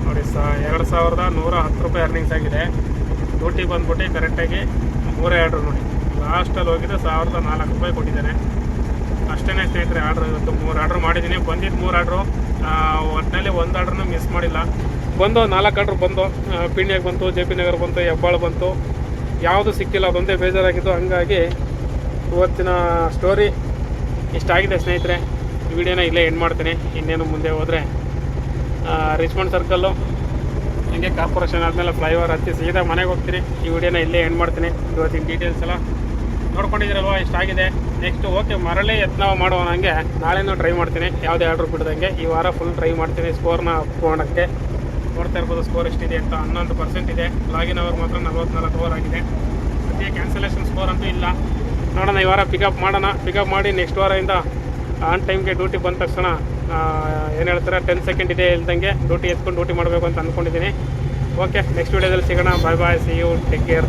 ನೋಡಿ, ಸ, ಎರಡು ಸಾವಿರದ ನೂರ ಹತ್ತು ರೂಪಾಯಿ ಅರ್ನಿಂಗ್ಸ್ ಆಗಿದೆ. ಡ್ಯೂಟಿ ಬಂದ್ಬಿಟ್ಟು ಕರೆಕ್ಟಾಗಿ ಮೂರೇ ಆರ್ಡ್ರ್ ನೋಡಿ. ಲಾಸ್ಟಲ್ಲಿ ಹೋಗಿದ್ದು ಸಾವಿರದ ನಾಲ್ಕು ರೂಪಾಯಿ ಕೊಟ್ಟಿದ್ದೇನೆ. ಅಷ್ಟೇ ಸ್ನೇಹಿತರೆ ಆರ್ಡ್ರ್ ಇವತ್ತು ಮೂರು ಆರ್ಡ್ರ್ ಮಾಡಿದ್ದೀನಿ. ಬಂದಿದ್ದು ಮೂರು ಆರ್ಡ್ರು ಒಟ್ಟಿನಲ್ಲಿ ಒಂದು ಆರ್ಡ್ರನ್ನ ಮಿಸ್ ಮಾಡಿಲ್ಲ. ಬಂದು ನಾಲ್ಕು ಆರ್ಡ್ರ್ ಬಂದು ಪಿಣ್ಯಾಗ ಬಂತು, ಜೆ ಪಿ ನಗರ್ ಬಂತು, ಹೆಬ್ಬಾಳು ಬಂತು. ಯಾವುದು ಸಿಕ್ಕಿಲ್ಲ, ಅದೊಂದೇ ಬೇಜಾರಾಗಿದ್ದು ಹಂಗಾಗಿ ಇವತ್ತಿನ ಸ್ಟೋರಿ ಇಷ್ಟಾಗಿದೆ ಸ್ನೇಹಿತರೆ. ವಿಡಿಯೋನ ಇಲ್ಲೇ ಎಂಡ್ ಮಾಡ್ತೀನಿ. ಇನ್ನೇನು ಮುಂದೆ ಹೋದರೆ ರಿಚ್ಮಂಡ್ ಸರ್ಕಲ್ಲು ಹಂಗೆ ಕಾರ್ಪೊರೇಷನ್ ಆದಮೇಲೆ ಫ್ಲೈಓವರ್ ಹತ್ತಿ ಸೀದಾ ಮನೆಗೆ ಹೋಗ್ತೀನಿ ಈ ವಿಡಿಯೋನ ಇಲ್ಲೇ ಎಂಡ್ ಮಾಡ್ತೀನಿ. ಇವತ್ತಿನ ಡೀಟೇಲ್ಸ್ ಎಲ್ಲ ನೋಡ್ಕೊಂಡಿದ್ದೀರಲ್ವ? ಇಷ್ಟಾಗಿದೆ. ನೆಕ್ಸ್ಟ್ ಓಕೆ ಮರಳಿ ಯತ್ನ ಮಾಡೋಣ ಹಂಗೆ. ನಾಳೆನೂ ಟ್ರೈ ಮಾಡ್ತೀನಿ. ಯಾವುದೇ ಆರ್ಡ್ರ್ ಬಿಡ್ದಂಗೆ. ಈ ವಾರ ಫುಲ್ ಟ್ರೈ ಮಾಡ್ತೀನಿ ಸ್ಕೋರ್ನ ಅಪ್ ಮಾಡೋಕ್ಕೆ ನೋಡ್ತಾ ಇರ್ಬೋದು ಸ್ಕೋರ್ ಎಷ್ಟಿದೆ ಅಂತ. ಹನ್ನೊಂದು ಪರ್ಸೆಂಟ್ ಇದೆ. ಲಾಗಿನ್ ಅವರ್ ಮಾತ್ರ ನಲ್ವತ್ನಾಲ್ಕು ಓವರ್ ಆಗಿದೆ. ಅದೇ ಕ್ಯಾನ್ಸಲೇಷನ್ ಸ್ಕೋರ್ ಅಂತೂ ಇಲ್ಲ. ನೋಡೋಣ, ಈ ವಾರ ಪಿಕಪ್ ಮಾಡೋಣ. ಪಿಕಪ್ ಮಾಡಿ ನೆಕ್ಸ್ಟ್ ವಾರದಿಂದ ಆನ್ ಟೈಮ್ಗೆ ಡ್ಯೂಟಿ ಬಂದ ತಕ್ಷಣ ಏನು ಹೇಳ್ತಾರೆ ಟೆನ್ ಸೆಕೆಂಡ್ ಇದೆ ಇಲ್ದಂಗೆ ಡ್ಯೂಟಿ ಎತ್ಕೊಂಡು ಡ್ಯೂಟಿ ಮಾಡಬೇಕು ಅಂತ ಅಂದ್ಕೊಂಡಿದ್ದೀನಿ ಓಕೆ ನೆಕ್ಸ್ಟ್ ವೀಡಿಯೋದಲ್ಲಿ ಸಿಗೋಣ. Bye bye see you take care